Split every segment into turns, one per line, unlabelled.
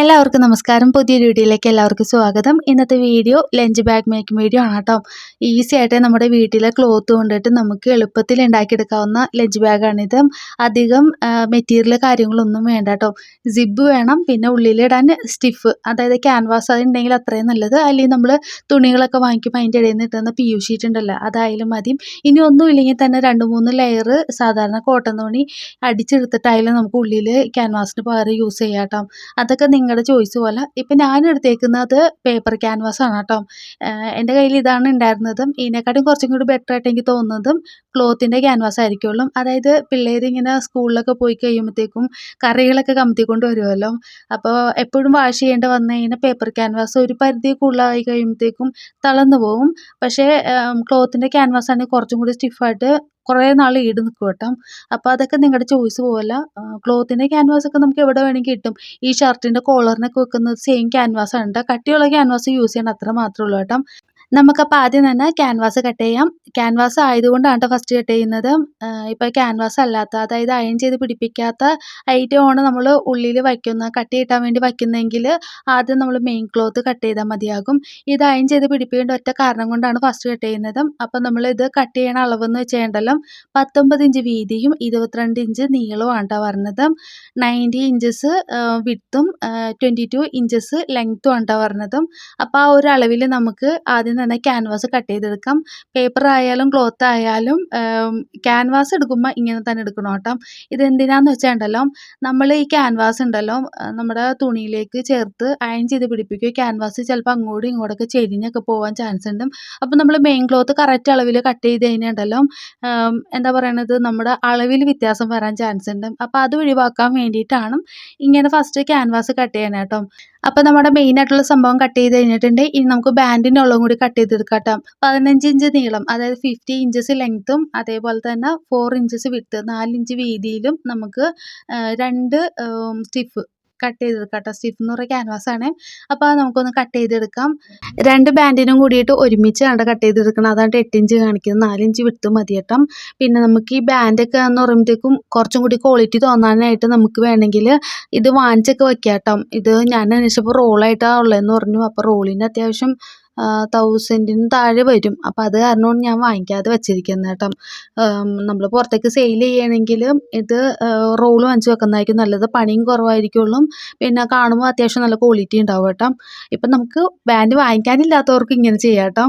എല്ലാവർക്കും നമസ്കാരം. പുതിയൊരു വീഡിയോയിലേക്ക് എല്ലാവർക്കും സ്വാഗതം. ഇന്നത്തെ video lunch bag making video ആണ് കേട്ടോ. ഈസി ആയിട്ട് നമ്മുടെ വീട്ടിലെ ക്ലോത്ത് കൊണ്ടിട്ട് നമുക്ക് എളുപ്പത്തിൽ ഉണ്ടാക്കിയെടുക്കാവുന്ന ലഞ്ച് ബാഗാണിത്. അധികം മെറ്റീരിയൽ കാര്യങ്ങളൊന്നും വേണ്ട കേട്ടോ. സിബ് വേണം പിന്നെ ഉള്ളിലിടാൻ സ്റ്റിഫ് അതായത് ക്യാൻവാസ് അതുണ്ടെങ്കിൽ അത്രയും നല്ലത്. അല്ലെങ്കിൽ നമ്മൾ തുണികളൊക്കെ വാങ്ങിക്കുമ്പോൾ അതിന്റെ ഇടയിൽ നിന്ന് ഇട്ടുന്ന പി യു ഷീറ്റ് ഉണ്ടല്ലോ അതായാലും മതി. ഇനി ഒന്നും ഇല്ലെങ്കിൽ തന്നെ രണ്ട് മൂന്ന് ലെയർ സാധാരണ കോട്ടൺ തുണി അടിച്ചെടുത്തിട്ടായാലും നമുക്ക് ഉള്ളിൽ ക്യാൻവാസിന് പകരം യൂസ് ചെയ്യാം കേട്ടോ. അതൊക്കെ നിങ്ങളുടെ ചോയ്സ് പോലെ ഇപ്പം ഞാൻ എടുത്തേക്കുന്നത് പേപ്പർ ക്യാൻവാസ് ആണ് കേട്ടോ. എന്റെ കയ്യിൽ ഇതാണ് ഉണ്ടായിരുന്നതും ഇതിനെക്കാട്ടും കുറച്ചും കൂടി ബെറ്റർ ആയിട്ട് എനിക്ക് തോന്നുന്നതും ക്ലോത്തിന്റെ ക്യാൻവാസ് ആയിരിക്കുള്ളൂ. അതായത് പിള്ളേർ ഇങ്ങനെ സ്കൂളിലൊക്കെ പോയി കഴിയുമ്പോഴത്തേക്കും കറികളൊക്കെ കമത്തിക്കൊണ്ട് വരുമല്ലോ അപ്പോൾ എപ്പോഴും വാഷ് ചെയ്യേണ്ടി വന്നു കഴിഞ്ഞാൽ പേപ്പർ ക്യാൻവാസ് ഒരു പരിധി കൂടുതലായി കഴിയുമ്പോഴത്തേക്കും തളർന്നു പോകും പക്ഷേ ക്ലോത്തിന്റെ ക്യാൻവാസ് ആണെങ്കിൽ കുറച്ചും കൂടി സ്റ്റിഫായിട്ട് കുറേ നാൾ ഈട് നിൽക്കും കേട്ടോ. അപ്പോൾ അതൊക്കെ നിങ്ങളുടെ ചോയ്സ് പോകല്ല ക്ലോത്തിന്റെ ഒക്കെ നമുക്ക് എവിടെ വേണമെങ്കിൽ കിട്ടും. ഈ ഷർട്ടിന്റെ കോളറിനൊക്കെ വെക്കുന്നത് സെയിം ക്യാൻവാസ് ആണ് കേട്ടോ കട്ടിയുള്ള ക്യാൻവാസ് യൂസ് ചെയ്യണം അത്ര മാത്രമേ ഉള്ളൂ കേട്ടോ. നമുക്കപ്പോൾ ആദ്യം തന്നെ ക്യാൻവാസ് കട്ട് ചെയ്യാം. ക്യാൻവാസ് ആയതുകൊണ്ടാണ് ഫസ്റ്റ് കട്ട് ചെയ്യുന്നത്. ഇപ്പോൾ ക്യാൻവാസ് അല്ലാത്ത അതായത് അയൺ ചെയ്ത് പിടിപ്പിക്കാത്ത ഐറ്റമാണ് നമ്മൾ ഉള്ളിൽ വയ്ക്കുന്ന കട്ട് കിട്ടാൻ വേണ്ടി വയ്ക്കുന്നതെങ്കിൽ ആദ്യം നമ്മൾ മെയിൻ ക്ലോത്ത് കട്ട് ചെയ്താൽ മതിയാകും. ഇത് അയൺ ചെയ്ത് പിടിപ്പിക്കേണ്ട ഒറ്റ കാരണം കൊണ്ടാണ് ഫസ്റ്റ് കട്ട് ചെയ്യുന്നത്. അപ്പം നമ്മൾ ഇത് കട്ട് ചെയ്യണ അളവെന്ന് വെച്ചേണ്ടല്ലോ. പത്തൊമ്പത് ഇഞ്ച് വീതിയും ഇരുപത്തിരണ്ട് ഇഞ്ച് നീളവുമാണ് കേട്ടോ പറഞ്ഞത് നയന്റി ഇഞ്ചസ് വിത്തും ട്വന്റി ടു ഇഞ്ചസ് ലെങ്ത്തും ആണ് കേട്ടോ പറഞ്ഞതും അപ്പോൾ ആ ഒരു അളവിൽ നമുക്ക് ആദ്യം തന്നെ ക്യാൻവാസ് കട്ട് ചെയ്തെടുക്കാം. പേപ്പർ ആയാലും ക്ലോത്ത് ആയാലും ക്യാൻവാസ് എടുക്കുമ്പോൾ ഇങ്ങനെ തന്നെ എടുക്കണം കേട്ടോ. ഇതെന്തിനാന്ന് വെച്ചാൽ ഉണ്ടല്ലോ നമ്മൾ ഈ ക്യാൻവാസ് ഉണ്ടല്ലോ നമ്മുടെ തുണിയിലേക്ക് ചേർത്ത് അയൺ ചെയ്ത് പിടിപ്പിക്കുക ക്യാൻവാസ് ചിലപ്പോൾ അങ്ങോട്ടും ഇങ്ങോട്ടൊക്കെ ചെരിഞ്ഞൊക്കെ പോകാൻ ചാൻസ് ഉണ്ട്. അപ്പോൾ നമ്മൾ മെയിൻ ക്ലോത്ത് കറക്റ്റ് അളവിൽ കട്ട് ചെയ്ത് കഴിഞ്ഞാൽ എന്താ പറയണത് നമ്മുടെ അളവിൽ വ്യത്യാസം വരാൻ ചാൻസ് ഉണ്ട്. അപ്പോൾ അത് ഒഴിവാക്കാൻ വേണ്ടിയിട്ടാണ് ഇങ്ങനെ ഫസ്റ്റ് ക്യാൻവാസ് കട്ട് ചെയ്യണം കേട്ടോ. അപ്പോൾ നമ്മുടെ മെയിൻ ആയിട്ടുള്ള സംഭവം കട്ട് ചെയ്ത് കഴിഞ്ഞിട്ടുണ്ട്. ഇനി നമുക്ക് ബാൻഡിന്റെ ഉള്ളതും കൂടി കട്ട് ചെയ്തെടുക്കാം കേട്ടോ. പതിനഞ്ച് ഇഞ്ച് നീളം അതായത് ഫിഫ്റ്റി ഇഞ്ചസ് ലെങ്ത്തും അതേപോലെ തന്നെ ഫോർ ഇഞ്ചസ് വിട്ട് നാലിഞ്ച് വീതിയിലും നമുക്ക് രണ്ട് സ്റ്റിഫ് കട്ട്. ചെയ്തെടുക്കാം സ്റ്റിഫ് എന്ന് പറയുന്ന ക്യാൻവാസ് ആണ്. അപ്പോൾ അത് നമുക്കൊന്ന് കട്ട് ചെയ്തെടുക്കാം. രണ്ട് ബാൻഡിനും കൂടിയിട്ട് ഒരുമിച്ച് കണ്ട് കട്ട് ചെയ്തെടുക്കണം അതാണ് എട്ട് ഇഞ്ച് കാണിക്കുന്നത്. നാലിഞ്ച് വിട്ട് മതി കേട്ടോ. പിന്നെ നമുക്ക് ഈ ബാൻഡൊക്കെ എന്ന് പറയുമ്പോഴത്തേക്കും കുറച്ചും കൂടി ക്വാളിറ്റി തോന്നാനായിട്ട് നമുക്ക് വേണമെങ്കിൽ ഇത് വാങ്ങിച്ചൊക്കെ വെക്കാം കേട്ടോ. ഇത് ഞാൻ അന്വേഷിച്ചപ്പോൾ റോളായിട്ടാണ് ഉള്ളതെന്ന് പറഞ്ഞു. അപ്പോൾ റോളിന് അത്യാവശ്യം തൗസൻഡിന് താഴെ വരും. അപ്പം അത് കാരണമാണ് ഞാൻ വാങ്ങിക്കാതെ വെച്ചിരിക്കുന്നത് കേട്ടോ. നമ്മൾ പുറത്തേക്ക് സെയിൽ ചെയ്യണമെങ്കിൽ ഇത് റോൾ വാങ്ങിച്ച് വെക്കുന്നതായിരിക്കും നല്ലത്. പണിയും കുറവായിരിക്കുള്ളൂ പിന്നെ കാണുമ്പോൾ അത്യാവശ്യം നല്ല ക്വാളിറ്റി ഉണ്ടാവും കേട്ടോ. ഇപ്പം നമുക്ക് ബാൻഡ് വാങ്ങിക്കാനില്ലാത്തവർക്ക് ഇങ്ങനെ ചെയ്യാം കേട്ടോ.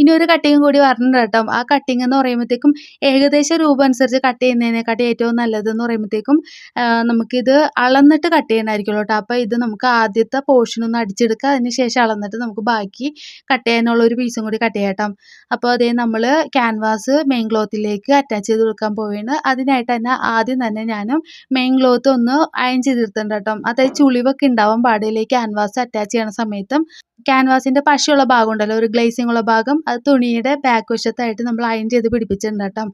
ഇനി ഒരു കട്ടിങ് കൂടി പറഞ്ഞിട്ടുണ്ട് കേട്ടോ. ആ കട്ടിങ് എന്ന് പറയുമ്പോഴത്തേക്കും ഏകദേശം രൂപ അനുസരിച്ച് കട്ട് ചെയ്യുന്നതിനെക്കാട്ടി ഏറ്റവും നല്ലതെന്ന് പറയുമ്പോഴത്തേക്കും നമുക്കിത് അളന്നിട്ട് കട്ട് ചെയ്യണമായിരിക്കുമല്ലോ കേട്ടോ. അപ്പോൾ ഇത് നമുക്ക് ആദ്യത്തെ പോർഷൻ ഒന്ന് അടിച്ചെടുക്കുക. അതിന് ശേഷം അളന്നിട്ട് നമുക്ക് ബാക്കി കട്ട് ചെയ്യാനുള്ള ഒരു പീസും കൂടി കട്ട് ചെയ്യാം അപ്പോൾ അതേ നമ്മൾ ക്യാൻവാസ് മെയിൻ ക്ലോത്തിലേക്ക് അറ്റാച്ച് ചെയ്ത് കൊടുക്കാൻ പോവുകയാണ്. അതിനായിട്ട് തന്നെ ആദ്യം തന്നെ ഞാൻ മെയിൻ ക്ലോത്ത് ഒന്ന് അയൺ ചെയ്തെടുത്തിട്ടുണ്ട് കേട്ടോ. അതായത് ചുളിവൊക്കെ ഉണ്ടാവാൻ പാടില്ല ഈ ക്യാൻവാസ് അറ്റാച്ച് ചെയ്യണ സമയത്തും. ക്യാൻവാസിന്റെ പശയുള്ള ഭാഗം ഉണ്ടല്ലോ ഒരു ഗ്ലേസിംഗ് ഉള്ള ഭാഗം അത് തുണിയുടെ ബാക്ക് വശത്തായിട്ട് നമ്മൾ അയൺ ചെയ്ത് പിടിപ്പിച്ചിട്ടുണ്ട് കേട്ടോ.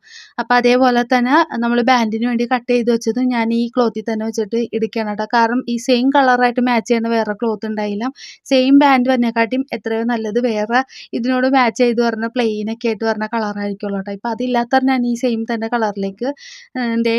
അപ്പോൾ അതേപോലെ തന്നെ നമ്മൾ ബാൻഡിന് വേണ്ടി കട്ട് ചെയ്ത് വെച്ചത് ഞാൻ ഈ ക്ലോത്തിൽ തന്നെ വെച്ചിട്ട് ഇടിക്കണം കേട്ടോ. കാരണം ഈ സെയിം കളറായിട്ട് മാച്ച് ചെയ്യുന്ന വേറെ ക്ലോത്ത് ഉണ്ടായില്ല. സെയിം ബാൻഡ് വന്നേക്കാട്ടിയും എത്രയോ നല്ലത് വേറെ ഇതിനോട് മാച്ച് ചെയ്ത് പറഞ്ഞ പ്ലെയിനൊക്കെ ആയിട്ട് പറഞ്ഞ കളറായിരിക്കുള്ളൂ കേട്ടോ. ഇപ്പോൾ അതില്ലാത്ത ഞാൻ ഈ സെയിം തന്നെ കളറിലേക്ക് എന്റെ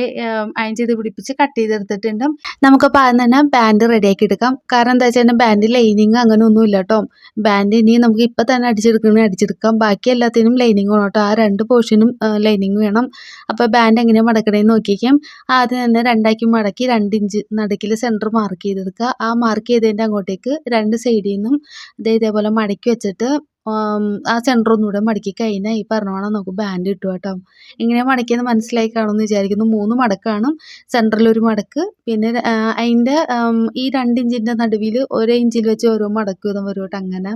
അയൺ ചെയ്ത് പിടിപ്പിച്ച് കട്ട് ചെയ്തെടുത്തിട്ടുണ്ട്. നമുക്കപ്പോൾ ആദ്യം തന്നെ ബാൻഡ് റെഡിയാക്കി എടുക്കാം. കാരണം എന്താ വെച്ചാൽ ബാൻഡ് ലൈനിങ് അങ്ങനെ ഒന്നും ഇല്ല കേട്ടോ. ബാൻഡ് ഇനി നമുക്ക് ഇപ്പം തന്നെ അടിച്ചെടുക്കണമെങ്കിൽ അടിച്ചെടുക്കാം ബാക്കി എല്ലാത്തിനും ലൈനിങ് വേണം ആ രണ്ട് പോർഷനും ലൈനിങ് വേണം. അപ്പോൾ ബാൻഡ് എങ്ങനെയാണ് മടക്കണേന്ന് നോക്കിക്കാം ആദ്യം തന്നെ രണ്ടാക്കി മടക്കി രണ്ട് ഇഞ്ച് നടുക്കിൽ സെന്റർ മാർക്ക് ചെയ്തെടുക്കുക. ആ മാർക്ക് ചെയ്തതിന്റെ അങ്ങോട്ടേക്ക് രണ്ട് സൈഡിൽ നിന്നും ഇതേപോലെ മടക്കി വെച്ചിട്ട് ആ സെന്റർ ഒന്നുകൂടെ മടക്കി കഴിഞ്ഞാൽ ഈ പറഞ്ഞോണം നമുക്ക് ബാൻഡ് കിട്ടും കേട്ടോ. എങ്ങനെയാണ് മടക്കിയെന്ന് മനസ്സിലായി കാണുമെന്ന് വിചാരിക്കുന്നു. മൂന്ന് മടക്കാണ്. സെന്ററിലൊരു മടക്ക്. പിന്നെ അതിന്റെ ഈ രണ്ട് ഇഞ്ചിന്റെ നടുവിൽ ഒരേ ഇഞ്ചിൽ വെച്ച് ഓരോ മടക്ക് വീതം വരും അങ്ങനെ.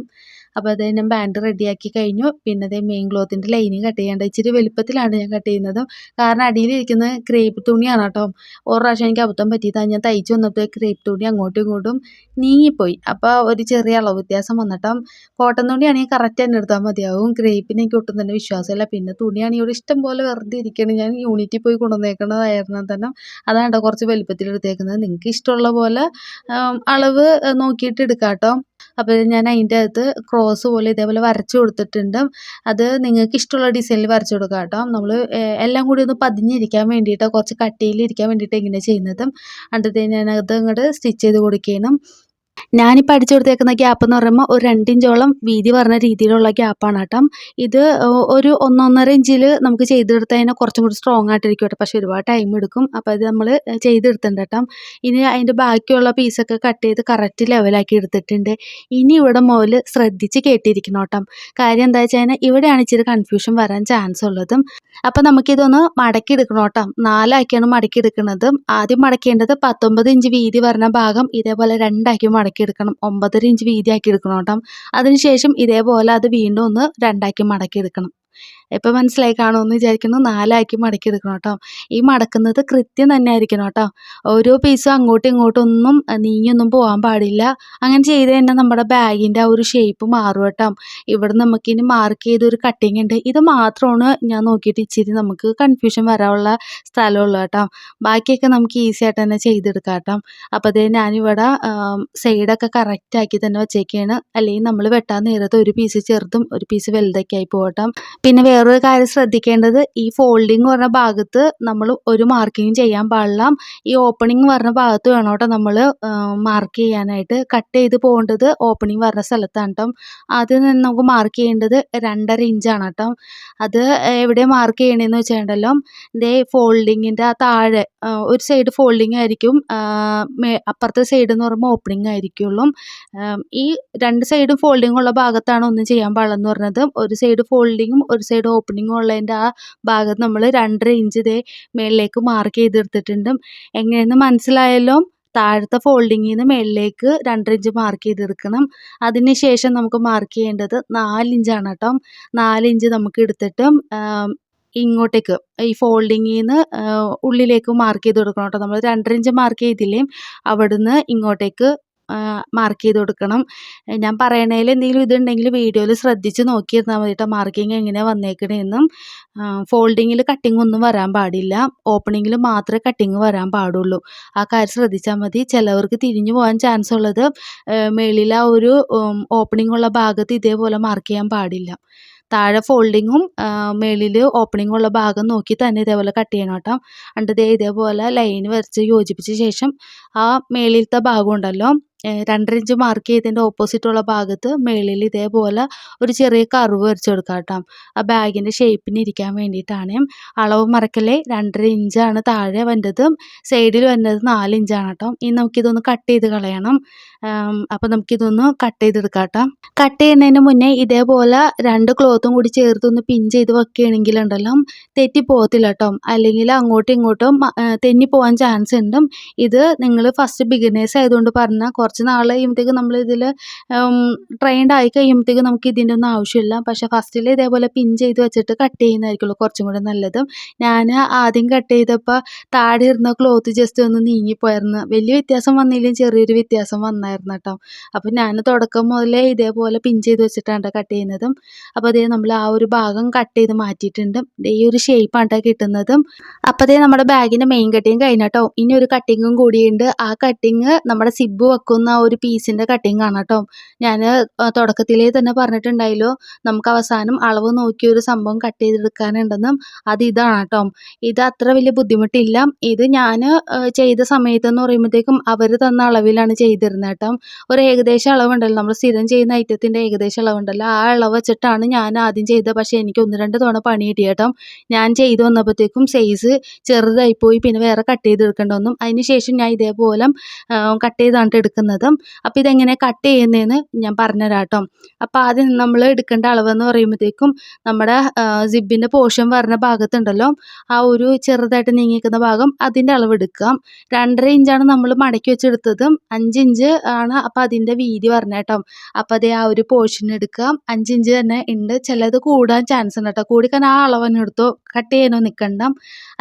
അപ്പോൾ അത് ഞാൻ ബാൻഡ് റെഡിയാക്കി കഴിഞ്ഞു. പിന്നെ അതേ മെയിൻ ക്ലോത്തിന്റെ ലൈനിങ് കട്ട് ചെയ്യേണ്ട ഇച്ചിരി വലുപ്പത്തിലാണ് ഞാൻ കട്ട് ചെയ്യുന്നത്. കാരണം അടിയിലിരിക്കുന്ന ക്രേപ്പ് തുണിയാണ് കേട്ടോ. ഒരു പ്രാവശ്യം എനിക്ക് അബദ്ധം പറ്റിയതാണ് ഞാൻ തയ്ച്ച് വന്നപ്പോൾ ക്രേപ്പ് തുണി അങ്ങോട്ടും ഇങ്ങോട്ടും നീങ്ങിപ്പോയി. അപ്പോൾ ഒരു ചെറിയ അളവ് വ്യത്യാസം വന്നിട്ടോ. കോട്ടൺ തുണിയാണെങ്കിൽ കറക്റ്റ് തന്നെ എടുത്താൽ മതിയാവും. ക്രേപ്പിന് എനിക്ക് ഒട്ടും തന്നെ വിശ്വാസമില്ല. പിന്നെ തുണിയാണെങ്കിൽ ഇവിടെ ഇഷ്ടം പോലെ വെറുതെ ഇരിക്കണം ഞാൻ യൂണിറ്റിൽ പോയി കൊണ്ടുവന്നേക്കണതായിരുന്നു തന്നെ അതാണ് കേട്ടോ കുറച്ച് വലുപ്പത്തിൽ എടുത്തേക്കുന്നത് നിങ്ങൾക്ക് ഇഷ്ടമുള്ള പോലെ അളവ് നോക്കിയിട്ട് എടുക്കാം കേട്ടോ അപ്പോൾ ഞാൻ അതിന്റെ അകത്ത് ക്രോസ് പോലെ ഇതേപോലെ വരച്ച് കൊടുത്തിട്ടുണ്ട്. അത് നിങ്ങൾക്ക് ഇഷ്ടമുള്ള ഡിസൈനിൽ വരച്ച് കൊടുക്കാം കേട്ടോ. നമ്മൾ എല്ലാം കൂടി ഒന്ന് പതിഞ്ഞിരിക്കാൻ വേണ്ടിയിട്ട് കുറച്ച് കട്ടിയിൽ ഇരിക്കാൻ വേണ്ടിയിട്ട് ഇങ്ങനെ ചെയ്യുന്നത് എന്നിട്ട് ഞാനത് അങ്ങോട്ട് സ്റ്റിച്ച് ചെയ്ത് കൊടുക്കണം ഞാനിപ്പോൾ അടിച്ചു കൊടുത്തേക്കുന്ന ഗ്യാപ്പ് എന്ന് പറയുമ്പോൾ ഒരു രണ്ടിഞ്ചോളം വീതി പറഞ്ഞ രീതിയിലുള്ള ഗ്യാപ്പാണ് കേട്ടോ. ഇത് ഒരു ഒന്നൊന്നര ഇഞ്ചിൽ നമുക്ക് ചെയ്തെടുത്തതിനെ കുറച്ചും കൂടി സ്ട്രോങ് ആയിട്ടിരിക്കും കേട്ടോ. പക്ഷേ ഒരുപാട് ടൈം എടുക്കും. അപ്പോൾ ഇത് നമ്മൾ ചെയ്തെടുത്തിട്ടുണ്ട് കേട്ടോ. ഇനി അതിന്റെ ബാക്കിയുള്ള പീസൊക്കെ കട്ട് ചെയ്ത് കറക്റ്റ് ലെവലാക്കി എടുത്തിട്ടുണ്ട്. ഇനി ഇവിടെ മുതൽ ശ്രദ്ധിച്ച് കേട്ടിരിക്കണം കേട്ടോ. കാര്യം എന്താ വെച്ച് കഴിഞ്ഞാൽ ഇവിടെയാണ് ഇച്ചിരി കൺഫ്യൂഷൻ വരാൻ ചാൻസ് ഉള്ളതും. അപ്പോൾ നമുക്കിതൊന്ന് മടക്കി എടുക്കണം കേട്ടോ. നാലാക്കിയാണ് മടക്കി എടുക്കുന്നത് ആദ്യം മടക്കേണ്ടത് പത്തൊമ്പത് ഇഞ്ച് വീതി പറഞ്ഞ ഭാഗം ഇതേപോലെ രണ്ടാക്കി മടക്കി എടുക്കണം ഒമ്പതര ഇഞ്ച് വീതിയാക്കി എടുക്കണം കേട്ടോ. അതിനുശേഷം ഇതേപോലെ അത് വീണ്ടും ഒന്ന് രണ്ടാക്കി മടക്കി എടുക്കണം ഇപ്പം മനസ്സിലായി കാണുമെന്ന് വിചാരിക്കുന്നു. നാലാക്കി മടക്കി എടുക്കണം കേട്ടോ. ഈ മടക്കുന്നത് കൃത്യം തന്നെ ആയിരിക്കണം കേട്ടോ. ഓരോ പീസും അങ്ങോട്ടും ഇങ്ങോട്ടും ഒന്നും നീങ്ങിയൊന്നും പോകാൻ പാടില്ല. അങ്ങനെ ചെയ്ത് കഴിഞ്ഞാൽ നമ്മുടെ ബാഗിന്റെ ആ ഒരു ഷേപ്പ് മാറും കേട്ടോ. ഇവിടെ നമുക്കിനി മാർക്ക് ചെയ്തൊരു കട്ടിങ് ഉണ്ട്. ഇത് മാത്രമാണ് ഞാൻ നോക്കിയിട്ട് ഇച്ചിരി നമുക്ക് കൺഫ്യൂഷൻ വരാനുള്ള സ്ഥലമുള്ളൂ കേട്ടോ. ബാക്കിയൊക്കെ നമുക്ക് ഈസി ആയിട്ട് തന്നെ ചെയ്തെടുക്കാം കേട്ടോ. അപ്പോൾ അതേ ഞാനിവിടെ സൈഡൊക്കെ കറക്റ്റ് ആക്കി തന്നെ വെച്ചേക്കാണ്. അല്ലെങ്കിൽ നമ്മൾ വെട്ടാൻ നേരത്തെ ഒരു പീസ് ചെറുതും ഒരു പീസ് വലുതൊക്കെ ആയി പോകട്ടോ. പിന്നെ വേറൊരു കാര്യം ശ്രദ്ധിക്കേണ്ടത് ഈ ഫോൾഡിങ് പറഞ്ഞ ഭാഗത്ത് നമ്മൾ ഒരു മാർക്കിങ് ചെയ്യാൻ പാടില്ല. ഈ ഓപ്പണിങ് പറഞ്ഞ ഭാഗത്ത് വേണം കേട്ടോ നമ്മൾ മാർക്ക് ചെയ്യാനായിട്ട്. കട്ട് ചെയ്ത് പോകേണ്ടത് ഓപ്പണിങ് പറഞ്ഞ സ്ഥലത്താണ് കേട്ടോ. ആദ്യം നിന്ന് നമുക്ക് മാർക്ക് ചെയ്യേണ്ടത് രണ്ടര ഇഞ്ചാണ് കേട്ടോ. അത് എവിടെ മാർക്ക് ചെയ്യണമെന്ന് വെച്ചിട്ടുണ്ടല്ലോ ഇതേ ഫോൾഡിങ്ങിന്റെ ആ താഴെ ഒരു സൈഡ് ഫോൾഡിങ് ആയിരിക്കും അപ്പുറത്തെ സൈഡ് എന്ന് പറയുമ്പോൾ ഓപ്പണിങ് ആയിരിക്കുള്ളൂ. ഈ രണ്ട് സൈഡും ഫോൾഡിങ് ഉള്ള ഭാഗത്താണ് ഒന്നും ചെയ്യാൻ പാടില്ലെന്ന് പറഞ്ഞത്. ഒരു സൈഡ് ഫോൾഡിങ്ങും ഒരു സൈഡ് ഓപ്പണിങ്ങും ഉള്ളതിന്റെ ആ ഭാഗത്ത് നമ്മൾ രണ്ടര ഇഞ്ച് ഇതേ മേളിലേക്ക് മാർക്ക് ചെയ്തെടുത്തിട്ടുണ്ട്. എങ്ങനെയെന്ന് മനസ്സിലായല്ലോ? താഴത്തെ ഫോൾഡിങ്ങിൽ നിന്ന് മേളിലേക്ക് രണ്ടര ഇഞ്ച് മാർക്ക് ചെയ്തെടുക്കണം. അതിന് ശേഷം നമുക്ക് മാർക്ക് ചെയ്യേണ്ടത് നാലിഞ്ചാണ് കേട്ടോ. നാലിഞ്ച് നമുക്ക് എടുത്തിട്ട് ഇങ്ങോട്ടേക്ക് ഈ ഫോൾഡിങ്ങിൽ നിന്ന് ഉള്ളിലേക്ക് മാർക്ക് ചെയ്ത് കൊടുക്കണം കേട്ടോ. നമ്മൾ രണ്ടര ഇഞ്ച് മാർക്ക് ചെയ്തില്ലേ? അവിടുന്ന് ഇങ്ങോട്ടേക്ക് മാർക്ക് ചെയ്ത് കൊടുക്കണം. ഞാൻ പറയണതിൽ എന്തെങ്കിലും ഇതുണ്ടെങ്കിൽ വീഡിയോയിൽ ശ്രദ്ധിച്ച് നോക്കിയിരുന്നാൽ മതി കേട്ടോ മാർക്കിങ് എങ്ങനെയാണ് വന്നേക്കണേന്നും. ഫോൾഡിങ്ങിൽ കട്ടിങ് ഒന്നും വരാൻ പാടില്ല. ഓപ്പണിങ്ങിൽ മാത്രമേ കട്ടിങ് വരാൻ പാടുള്ളൂ. ആ കാര്യം ശ്രദ്ധിച്ചാൽ മതി. ചിലവർക്ക് തിരിഞ്ഞു പോകാൻ ചാൻസ് ഉള്ളത് മേളിൽ ആ ഒരു ഓപ്പണിംഗ് ഉള്ള ഭാഗത്ത് ഇതേപോലെ മാർക്ക് ചെയ്യാൻ പാടില്ല. താഴെ ഫോൾഡിങ്ങും മേളിൽ ഓപ്പണിംഗ് ഉള്ള ഭാഗം നോക്കി തന്നെ ഇതേപോലെ കട്ട് ചെയ്യണം കേട്ടോ. എന്നിട്ട് ഇതേപോലെ ലൈൻ വരച്ച് യോജിപ്പിച്ച ശേഷം ആ മേളിലത്തെ ഭാഗം ഉണ്ടല്ലോ രണ്ടരഞ്ച് മാർക്ക് ചെയ്തതിന്റെ ഓപ്പോസിറ്റുള്ള ഭാഗത്ത് മേളിൽ ഇതേപോലെ ഒരു ചെറിയ കർവ് വരച്ച് കൊടുക്കാം കേട്ടോ. ആ ബാഗിന്റെ ഷേപ്പിന് ഇരിക്കാൻ വേണ്ടിയിട്ടാണ്. അളവ് മറക്കല്ലേ രണ്ടര ഇഞ്ചാണ് താഴെ വന്നതും സൈഡിൽ വന്നത് നാല് ഇഞ്ചാണ് കേട്ടോ. ഇനി നമുക്കിതൊന്ന് കട്ട് ചെയ്ത് കളയണം. അപ്പോൾ നമുക്കിതൊന്ന് കട്ട് ചെയ്തെടുക്കാം കേട്ടോ ചെയ്യുന്നതിന് മുന്നേ ഇതേപോലെ രണ്ട് ക്ലോത്തും കൂടി ചേർത്തൊന്ന് പിൻ ചെയ്ത് വെക്കുകയാണെങ്കിലുണ്ടല്ലോ തെറ്റി പോകത്തില്ല കേട്ടോ അല്ലെങ്കിൽ അങ്ങോട്ടും ഇങ്ങോട്ടും തെന്നി പോകാൻ ചാൻസ് ഉണ്ട്. ഇത് നിങ്ങൾ ഫസ്റ്റ് ബിഗിനേഴ്സ് ആയതുകൊണ്ട് പറഞ്ഞാൽ കുറച്ച് നാൾ കഴിയുമ്പോഴത്തേക്ക് നമ്മൾ ഇതിൽ ട്രെയിൻഡ് ആയി കഴിയുമ്പോഴത്തേക്ക് നമുക്ക് ഇതിന്റെ ഒന്നും ആവശ്യമില്ല. പക്ഷേ ഫസ്റ്റിൽ ഇതേപോലെ പിൻ ചെയ്ത് വെച്ചിട്ട് കട്ട് ചെയ്യുന്നതായിരിക്കുള്ളൂ കുറച്ചും കൂടെ നല്ലത്. ഞാൻ ആദ്യം കട്ട് ചെയ്തപ്പോൾ താഴെ ഇരുന്ന ക്ലോത്ത് ജസ്റ്റ് ഒന്ന് നീങ്ങിപ്പോയിരുന്നു വലിയ വ്യത്യാസം വന്നില്ലെങ്കിൽ ചെറിയൊരു വ്യത്യാസം വന്നായിരുന്നു കേട്ടോ. അപ്പോൾ ഞാൻ തുടക്കം മുതലേ ഇതേപോലെ പിൻ ചെയ്ത് വെച്ചിട്ടാണ് കട്ട് ചെയ്യുന്നതും. അപ്പോൾ അതേ നമ്മൾ ആ ഒരു ഭാഗം കട്ട് ചെയ്ത് മാറ്റിയിട്ടുണ്ട്. ഈ ഒരു ഷേപ്പാണ് കേട്ടോ കിട്ടുന്നതും. അപ്പോൾ അതേ നമ്മുടെ ബാഗിന്റെ മെയിൻ കട്ടിങ് കഴിഞ്ഞട്ടോ ഇനി ഒരു കട്ടിങ്ങും കൂടിയുണ്ട്. ആ കട്ടിങ് നമ്മുടെ സിബ് വെക്കുന്ന ഒരു പീസിന്റെ കട്ടിങ് ആണ് കേട്ടോ ഞാൻ തുടക്കത്തിലേ തന്നെ പറഞ്ഞിട്ടുണ്ടായല്ലോ. നമുക്ക് അവസാനം അളവ് നോക്കി ഒരു സംഭവം കട്ട് ചെയ്തെടുക്കാനുണ്ടെന്നും അത് ഇതാണ് കേട്ടോ ഇത് അത്ര വലിയ ബുദ്ധിമുട്ടില്ല. ഇത് ഞാൻ ചെയ്ത സമയത്തെന്ന് പറയുമ്പോഴത്തേക്കും അവർ തന്ന അളവിലാണ് ചെയ്തിരുന്നത് കേട്ടോ. ഒരു ഏകദേശം അളവുണ്ടല്ലോ. നമ്മൾ സ്ഥിരം ചെയ്യുന്ന ഐറ്റത്തിന്റെ ഏകദേശം അളവുണ്ടല്ലോ. ആ അളവ് വെച്ചിട്ടാണ് ഞാൻ ആദ്യം ചെയ്തത്. പക്ഷേ എനിക്ക് ഒന്ന് രണ്ട് തവണ പണി കിട്ടി കേട്ടോ. ഞാൻ ചെയ്ത് വന്നപ്പോഴത്തേക്കും സൈസ് ചെറുതായിപ്പോയി. പിന്നെ വേറെ കട്ട് ചെയ്തെടുക്കേണ്ട വന്നു അതിന് ശേഷം ഞാൻ ഇതേപോലെ കട്ട് ചെയ്താണ് എടുക്കുന്നത്. അപ്പോൾ ഇതെങ്ങനെ കട്ട് ചെയ്യുന്നതെന്ന് ഞാൻ പറഞ്ഞുതരാം അപ്പോൾ ആദ്യം നമ്മൾ എടുക്കേണ്ട അളവെന്ന് പറയുമ്പോഴത്തേക്കും നമ്മുടെ സിബിന്റെ പോർഷൻ വരുന്ന ഭാഗത്തുണ്ടല്ലോ. ആ ഒരു ചെറുതായിട്ട് നീങ്ങിക്കുന്ന ഭാഗം അതിന്റെ അളവ് എടുക്കാം രണ്ടര ഇഞ്ചാണ് നമ്മൾ മടക്കി വെച്ചെടുത്തതും. അഞ്ച് ഇഞ്ച് ആണ്. അപ്പോൾ അതിന്റെ വീതി പറഞ്ഞ കേട്ടോ അപ്പോൾ അതേ ആ ഒരു പോർഷൻ എടുക്കാം. അഞ്ചിഞ്ച് തന്നെ ഉണ്ട് ചിലത് കൂടാൻ ചാൻസ് ഉണ്ട് കേട്ടോ കൂടിക്കാൻ ആ അളവ് തന്നെ എടുത്തോ. കട്ട് ചെയ്യാനോ നിൽക്കണ്ട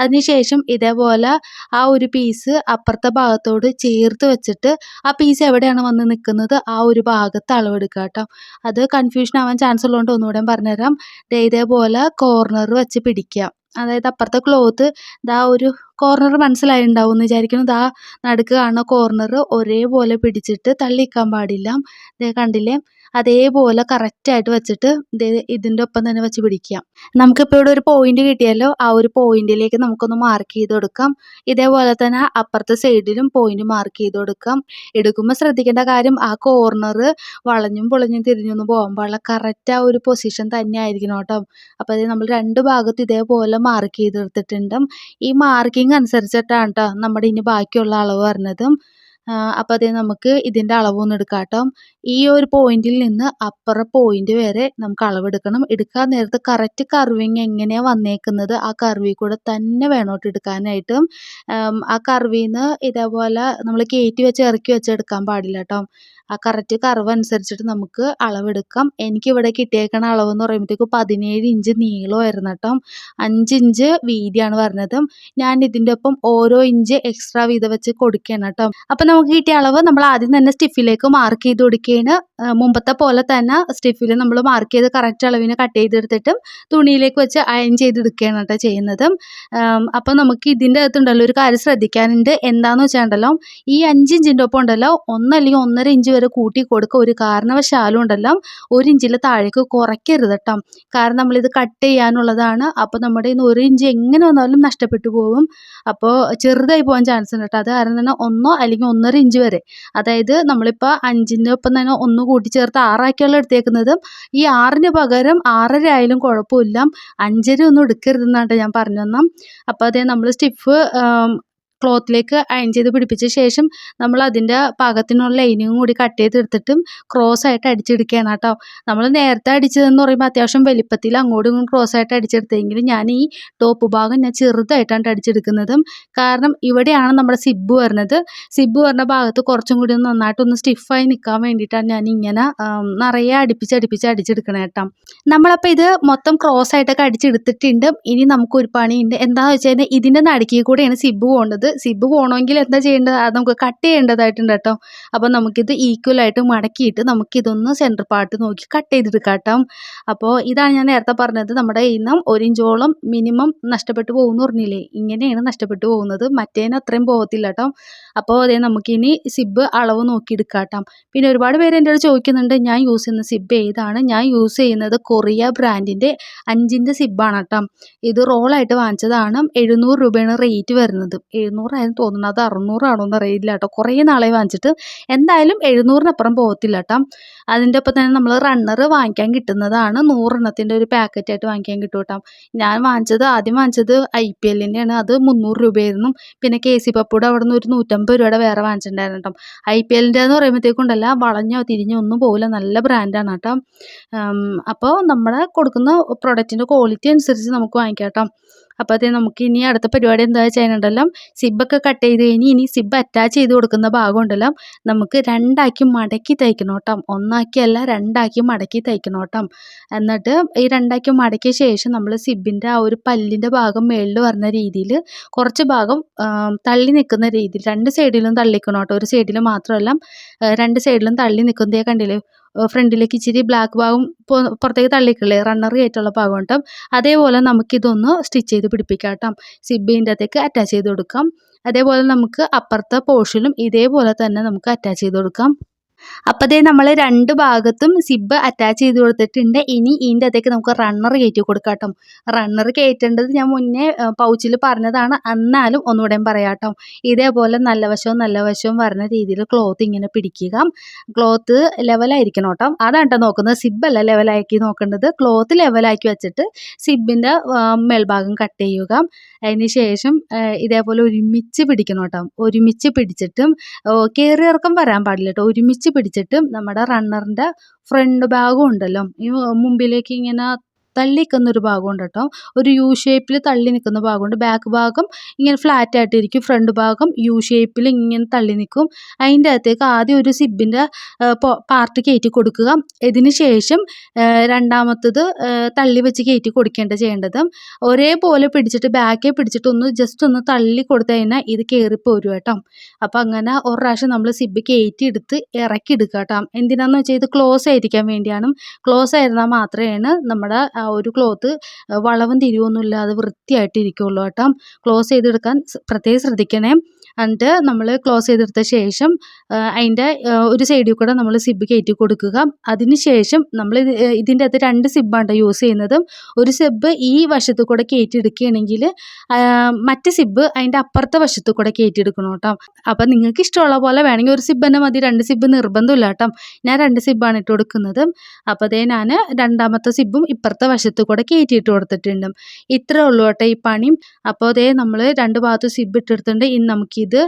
അതിനുശേഷം ഇതേപോലെ ആ ഒരു പീസ് അപ്പുറത്തെ ഭാഗത്തോട് ചേർത്ത് വെച്ചിട്ട് ആ പീസ് എവിടെയാണ് വന്ന് നിൽക്കുന്നത് ആ ഒരു ഭാഗത്ത് അളവെടുക്കുക കേട്ടോ അത് കൺഫ്യൂഷൻ ആവാൻ ചാൻസ് ഉള്ളതുകൊണ്ട് ഒന്നുകൂടെ പറഞ്ഞുതരാം. ഇതേപോലെ കോർണർ വെച്ച് പിടിക്കുക അതായത് അപ്പുറത്തെ ക്ലോത്ത് ദാ ഒരു കോർണർ മനസ്സിലായിണ്ടാവും എന്ന് വിചാരിക്കുന്നു. ദാ നടുക്ക് കാണുന്ന കോർണർ ഒരേപോലെ പിടിച്ചിട്ട് തള്ളിക്കാൻ പാടില്ല. ദേ കണ്ടില്ലേ? അതേപോലെ കറക്റ്റായിട്ട് വെച്ചിട്ട് ദേ ഇതിന്റെ ഒപ്പം തന്നെ വെച്ച് പിടിക്കാം. നമുക്കിപ്പോൾ ഇവിടെ ഒരു പോയിന്റ് കിട്ടിയല്ലോ. ആ ഒരു പോയിന്റിലേക്ക് നമുക്കൊന്ന് മാർക്ക് ചെയ്ത് കൊടുക്കാം. ഇതേപോലെ തന്നെ അപ്പുറത്തെ സൈഡിലും പോയിന്റ് മാർക്ക് ചെയ്ത് കൊടുക്കാം. എടുക്കുമ്പോൾ ശ്രദ്ധിക്കേണ്ട കാര്യം ആ കോർണർ വളഞ്ഞും പൊളിഞ്ഞും തിരിഞ്ഞൊന്നും പാടില്ല കറക്റ്റ് ആ ഒരു പൊസിഷൻ തന്നെ ആയിരിക്കണം കേട്ടോ. അപ്പോൾ അത് നമ്മൾ രണ്ട് ഭാഗത്ത് ഇതേപോലെ മാർക്ക് ചെയ്തെടുത്തിട്ടുണ്ട്. ഈ മാർക്കിംഗ് അനുസരിച്ചിട്ടാണ് കേട്ടോ നമ്മുടെ ഇനി ബാക്കിയുള്ള അളവ് വരുന്നത്. അപ്പോൾ അതേ നമുക്ക് ഇതിന്റെ അളവൊന്ന് എടുക്കാം കേട്ടോ ഈ ഒരു പോയിന്റിൽ നിന്ന് അപ്പുറ പോയിന്റ് വരെ നമുക്ക് അളവെടുക്കണം. എടുക്കാൻ നേരത്ത് കറക്റ്റ് കർവിങ് എങ്ങനെയാണ് വന്നേക്കുന്നത് ആ കർവി കൂടെ തന്നെ വേണോട്ട് എടുക്കാനായിട്ടും. ആ കർവിന്ന് ഇതേപോലെ നമ്മൾ കയറ്റി വെച്ച് ഇറക്കി വെച്ച് എടുക്കാൻ പാടില്ല കേട്ടോ ആ കറക്റ്റ് കർവ് അനുസരിച്ചിട്ട് നമുക്ക് അളവെടുക്കാം. എനിക്കിവിടെ കിട്ടിയേക്കണ അളവ് എന്ന് പറയുമ്പോഴത്തേക്കും പതിനേഴ് ഇഞ്ച് നീളമായിരുന്നു കേട്ടോ. അഞ്ച് ഇഞ്ച് വീതിയാണ് പറഞ്ഞത് ഞാൻ ഇതിന്റെ ഒപ്പം ഓരോ ഇഞ്ച് എക്സ്ട്രാ വീതം വെച്ച് കൊടുക്കുകയാണ് കേട്ടോ. അപ്പം നമുക്ക് കിട്ടിയ അളവ് നമ്മൾ ആദ്യം തന്നെ സ്റ്റിഫിലേക്ക് മാർക്ക് ചെയ്ത് കൊടുക്കുകയാണ്. മുമ്പത്തെ പോലെ തന്നെ സ്റ്റിഫിൽ നമ്മൾ മാർക്ക് ചെയ്ത് കറക്റ്റ് അളവിന് കട്ട് ചെയ്തെടുത്തിട്ട് തുണിയിലേക്ക് വെച്ച് അയൺ ചെയ്തെടുക്കുകയാണ് കേട്ടോ ചെയ്യുന്നത്. അപ്പം നമുക്ക് ഇതിന്റെ അകത്തുണ്ടല്ലോ ഒരു കാര്യം ശ്രദ്ധിക്കാനുണ്ട്. എന്താണെന്ന് വെച്ചാൽ ഈ അഞ്ച് ഇഞ്ചിന്റെ ഒപ്പം ഉണ്ടല്ലോ ഒന്നല്ലെങ്കിൽ ഒന്നര ഇഞ്ച് വരെ കൂട്ടി കൊടുക്കുക ഒരു കാരണവശാലും ഉണ്ടല്ലോ. ഒരു ഇഞ്ചിൽ താഴേക്ക് കുറയ്ക്കരുത് കേട്ടോ. കാരണം നമ്മളിത് കട്ട് ചെയ്യാനുള്ളതാണ്. അപ്പോൾ നമ്മുടെ ഇന്ന് ഒരു ഇഞ്ച് എങ്ങനെ വന്നാലും നഷ്ടപ്പെട്ടു പോകും. അപ്പോൾ ചെറുതായി പോകാൻ ചാൻസ് ഉണ്ട് കേട്ടോ. അത് കാരണം തന്നെ ഒന്നോ അല്ലെങ്കിൽ ഒന്നര ഇഞ്ച് വരെ. അതായത് നമ്മളിപ്പോൾ അഞ്ചിന്റെ ഒപ്പം തന്നെ ഒന്ന് കൂട്ടിച്ചേർത്ത് ആറാക്കിയുള്ള എടുത്തേക്കുന്നത്. ഈ ആറിന് പകരം ആറര ആയാലും കുഴപ്പമില്ല. അഞ്ചര ഒന്നും എടുക്കരുതെന്നാണ് ഞാൻ പറഞ്ഞു തന്നാം അപ്പോൾ അതേ നമ്മൾ സ്റ്റിഫ് ക്ലോത്തിലേക്ക് അയൺ ചെയ്ത് പിടിപ്പിച്ച ശേഷം നമ്മൾ അതിന്റെ പാകത്തിനുള്ള ലൈനിങ്ങും കൂടി കട്ട് ചെയ്തെടുത്തിട്ടും ക്രോസ് ആയിട്ട് അടിച്ചെടുക്കുകയാണ് കേട്ടോ. നമ്മൾ നേരത്തെ അടിച്ചതെന്ന് പറയുമ്പോൾ അത്യാവശ്യം വലിപ്പത്തിൽ അങ്ങോട്ടും ഇങ്ങോട്ടും ക്രോസ് ആയിട്ട് അടിച്ചെടുത്തെങ്കിലും ഞാൻ ഈ ടോപ്പ് ഭാഗം ഞാൻ ചെറുതായിട്ടാണ് അടിച്ചെടുക്കുന്നതും. കാരണം ഇവിടെയാണ് നമ്മുടെ സിബ്ബ് വരുന്നത്. സിബ് വരുന്ന ഭാഗത്ത് കുറച്ചും കൂടി ഒന്ന് നന്നായിട്ടൊന്ന് സ്റ്റിഫായി നിൽക്കാൻ വേണ്ടിയിട്ടാണ് ഞാൻ ഇങ്ങനെ നിറയെ അടുപ്പിച്ച് അടുപ്പിച്ച് അടിച്ചെടുക്കണേ കേട്ടോ. നമ്മളപ്പോൾ ഇത് മൊത്തം ക്രോസ് ആയിട്ടൊക്കെ അടിച്ചെടുത്തിട്ടുണ്ട്. ഇനി നമുക്കൊരു പണിയുണ്ട്. എന്താണെന്ന് വെച്ച് കഴിഞ്ഞാൽ ഇതിന്റെ നടുക്കിൽ കൂടെയാണ് സിബ്ബ് പോകേണ്ടത്. സിബ് പോകണമെങ്കിൽ എന്താ ചെയ്യേണ്ടത്? നമുക്ക് കട്ട് ചെയ്യേണ്ടതായിട്ടുണ്ട് കേട്ടോ. അപ്പോൾ നമുക്കിത് ഈക്വൽ ആയിട്ട് മടക്കിയിട്ട് നമുക്കിതൊന്ന് സെന്റർ പാർട്ട് നോക്കി കട്ട് ചെയ്തെടുക്കാം കേട്ടോ. അപ്പോൾ ഇതാണ് ഞാൻ നേരത്തെ പറഞ്ഞത്. നമ്മുടെ ഇന്നും ഒരിഞ്ചോളം മിനിമം നഷ്ടപ്പെട്ടു പോകുമെന്ന് പറഞ്ഞില്ലേ? ഇങ്ങനെയാണ് നഷ്ടപ്പെട്ടു പോകുന്നത്. മറ്റേന് അത്രയും പോകത്തില്ല കേട്ടോ. അപ്പോൾ അതേ നമുക്കിനി സിബ് അളവ് നോക്കി എടുക്കാം പിന്നെ ഒരുപാട് പേര് എന്റെ ചോദിക്കുന്നുണ്ട് ഞാൻ യൂസ് ചെയ്യുന്ന സിബ് ഏതാണ്? ഞാൻ യൂസ് ചെയ്യുന്നത് കൊറിയ ബ്രാൻഡിന്റെ അഞ്ചിന്റെ സിബ്ബാണ് കേട്ടോ. ഇത് റോളായിട്ട് വാങ്ങിച്ചതാണ്. എഴുന്നൂറ് രൂപയാണ് റേറ്റ് വരുന്നത്. എഴുന്നൂറായിരുന്നു തോന്നുന്നത് അത് അറുന്നൂറാണോ എന്ന് അറിയില്ല കേട്ടോ. കുറേ നാളെ വാങ്ങിച്ചിട്ട്. എന്തായാലും എഴുന്നൂറിനപ്പുറം പോകത്തില്ല കേട്ടോ. അതിന്റെ ഒപ്പം തന്നെ നമ്മൾ റണ്ണർ വാങ്ങിക്കാൻ കിട്ടുന്നതാണ്. നൂറെണ്ണത്തിന്റെ ഒരു പാക്കറ്റായിട്ട് വാങ്ങിക്കാൻ കിട്ടും കേട്ടോ. ഞാൻ വാങ്ങിച്ചത് ആദ്യം വാങ്ങിച്ചത് ഐ പി എല്ലിന്റെയാണ് അത് മുന്നൂറ് രൂപയായിരുന്നു. പിന്നെ കെ സി പപ്പൂടെ അവിടെ നിന്ന് ഒരു നൂറ്റമ്പത് രൂപയുടെ വേറെ വാങ്ങിച്ചിട്ടുണ്ടായിരുന്നു കേട്ടോ. ഐ പി എല്ലിന്റെ എന്ന് പറയുമ്പോഴത്തേക്കുണ്ടല്ല വളഞ്ഞോ തിരിഞ്ഞോ ഒന്നും പോകില്ല നല്ല ബ്രാൻഡാണ് കേട്ടോ. അപ്പോൾ നമ്മുടെ കൊടുക്കുന്ന പ്രൊഡക്റ്റിന്റെ ക്വാളിറ്റി അനുസരിച്ച് നമുക്ക് വാങ്ങിക്കാം കേട്ടോ. അപ്പോൾ അത് നമുക്ക് ഇനി അടുത്ത പരിപാടി എന്താ ചെയ്യാനുണ്ടല്ലോ സിബൊക്കെ കട്ട് ചെയ്ത് കഴിഞ്ഞ് ഇനി സിബ് അറ്റാച്ച് ചെയ്ത് കൊടുക്കുന്ന ഭാഗം ഉണ്ടല്ലോ നമുക്ക് രണ്ടാക്കി മടക്കി തയ്ക്കണം കേട്ടോ ഒന്നാക്കിയല്ല രണ്ടാക്കി മടക്കി തയ്ക്കണം കേട്ടോ എന്നിട്ട് ഈ രണ്ടാക്കി മടക്കിയ ശേഷം നമ്മൾ സിബിന്റെ ആ ഒരു പല്ലിന്റെ ഭാഗം മേളിൽ വരുന്ന രീതിയിൽ കുറച്ച് ഭാഗം തള്ളി നിൽക്കുന്ന രീതിയിൽ രണ്ട് സൈഡിലും തള്ളിക്കണം കേട്ടോ ഒരു സൈഡിൽ മാത്രമല്ല രണ്ട് സൈഡിലും തള്ളി നിൽക്കുന്നതേ കണ്ടില്ലേ? ഫ്രണ്ടിലേക്ക് ഇച്ചിരി ബ്ലാക്ക് ഭാഗം പുറത്തേക്ക് തള്ളിക്കില്ലേ റണ്ണർ കയറ്റുള്ള ഭാഗം ഉണ്ടാവും അതേപോലെ നമുക്കിതൊന്ന് സ്റ്റിച്ച് ചെയ്ത് പിടിപ്പിക്കാം കേട്ടോ സിബിന്റെ അകത്തേക്ക് അറ്റാച്ച് ചെയ്ത് കൊടുക്കാം. അതേപോലെ നമുക്ക് അപ്പുറത്തെ പോർഷനും ഇതേപോലെ തന്നെ നമുക്ക് അറ്റാച്ച് ചെയ്ത് കൊടുക്കാം. അപ്പോൾ ദേ നമ്മൾ രണ്ട് ഭാഗത്തും സിബ് അറ്റാച്ച് ചെയ്ത് കൊടുത്തിട്ടുണ്ട്. ഇനി ഇതിന്റെ അകത്തേക്ക് നമുക്ക് റണ്ണർ കയറ്റി കൊടുക്കാം കേട്ടോ റണ്ണർ കയറ്റേണ്ടത് ഞാൻ മുന്നേ പൗച്ചിൽ പറഞ്ഞതാണ്. എന്നാലും ഒന്നുകൂടെയും പറയാട്ടോ. ഇതേപോലെ നല്ല വശവും നല്ല വശവും വരുന്ന രീതിയിൽ ക്ലോത്ത് ഇങ്ങനെ പിടിക്കുക. ക്ലോത്ത് ലെവലായിരിക്കണം കേട്ടോ. അതാണ് കേട്ടോ നോക്കുന്നത്. സിബല്ല ലെവലാക്കി നോക്കേണ്ടത്. ക്ലോത്ത് ലെവലാക്കി വെച്ചിട്ട് സിബിന്റെ മേൽഭാഗം കട്ട് ചെയ്യുക. അതിന് ശേഷം ഇതേപോലെ ഒരുമിച്ച് പിടിക്കണം കേട്ടോ. ഒരുമിച്ച് പിടിച്ചിട്ടും കയറിയിറക്കം വരാൻ പാടില്ല കേട്ടോ ഒരുമിച്ച് പിടിച്ചിട്ട് നമ്മുടെ റണ്ണറിന്റെ ഫ്രണ്ട് ഭാഗം ഉണ്ടല്ലോ. ഈ മുമ്പിലേക്ക് ഇങ്ങനെ തള്ളി ഒരു ഭാഗമുണ്ട് കേട്ടോ ഒരു യു ഷേപ്പിൽ തള്ളി നിൽക്കുന്ന ഭാഗമുണ്ട്. ബാക്ക് ഭാഗം ഇങ്ങനെ ഫ്ലാറ്റ് ആയിട്ടിരിക്കും. ഫ്രണ്ട് ഭാഗം യു ഷേപ്പിൽ ഇങ്ങനെ തള്ളി നിൽക്കും. അതിന്റെ അകത്തേക്ക് ആദ്യം ഒരു സിബിന്റെ പാർട്ട് കയറ്റി കൊടുക്കുക. ഇതിന് ശേഷം രണ്ടാമത്തത് തള്ളി വെച്ച് കയറ്റി കൊടുക്കേണ്ട ചെയ്യേണ്ടത്. ഒരേപോലെ പിടിച്ചിട്ട് ബാക്കേ പിടിച്ചിട്ട് ഒന്ന് ജസ്റ്റ് ഒന്ന് തള്ളി കൊടുത്തു കഴിഞ്ഞാൽ ഇത് കയറിപ്പോരും കേട്ടോ. അപ്പോൾ അങ്ങനെ ഒരു പ്രാവശ്യം നമ്മൾ സിബ് കയറ്റി എടുത്ത് ഇറക്കി എടുക്കാം കേട്ടോ. എന്തിനാണെന്ന് വെച്ചാൽ ഇത് ക്ലോസ് ആയിരിക്കാൻ വേണ്ടിയാണ്. ക്ലോസ് ആയിരുന്നാൽ മാത്രമേ നമ്മുടെ ആ ഒരു ക്ലോത്ത് വളവും തിരിവൊന്നും ഇല്ലാതെ വൃത്തിയായിട്ട് ഇരിക്കുള്ളൂ കേട്ടോ. ക്ലോസ് ചെയ്തെടുക്കാൻ പ്രത്യേകം ശ്രദ്ധിക്കണേ. എന്നിട്ട് നമ്മൾ ക്ലോസ് ചെയ്തെടുത്ത ശേഷം അതിന്റെ ഒരു സൈഡിൽ കൂടെ നമ്മൾ സിബ് കയറ്റി കൊടുക്കുക. അതിന് ശേഷം നമ്മൾ ഇത് ഇതിന്റെ അകത്ത് രണ്ട് സിബാണ് യൂസ് ചെയ്യുന്നത്. ഒരു സിബ് ഈ വശത്ത് കൂടെ കയറ്റി എടുക്കുകയാണെങ്കിൽ മറ്റ് സിബ് അതിന്റെ അപ്പുറത്തെ വശത്ത് കൂടെ കയറ്റി എടുക്കണം കേട്ടോ. അപ്പം നിങ്ങൾക്ക് ഇഷ്ടമുള്ള പോലെ വേണമെങ്കിൽ ഒരു സിബ് തന്നെ മതി. രണ്ട് സിബ് നിർബന്ധമില്ല കേട്ടോ. ഞാൻ രണ്ട് സിബാണ് ഇട്ട് കൊടുക്കുന്നത്. അപ്പോൾ അതേ ഞാൻ രണ്ടാമത്തെ സിബും ഇപ്പുറത്തെ വശത്ത് കൂടെ കയറ്റിയിട്ട് കൊടുത്തിട്ടുണ്ട്. ഇത്രേ ഉള്ളൂ കേട്ടോ ഈ പണി. അപ്പോൾ അതേ നമ്മൾ രണ്ട് ഭാഗത്ത് സിബ് ഇട്ടെടുത്തിട്ടുണ്ട്. ഇനി നമുക്കിത്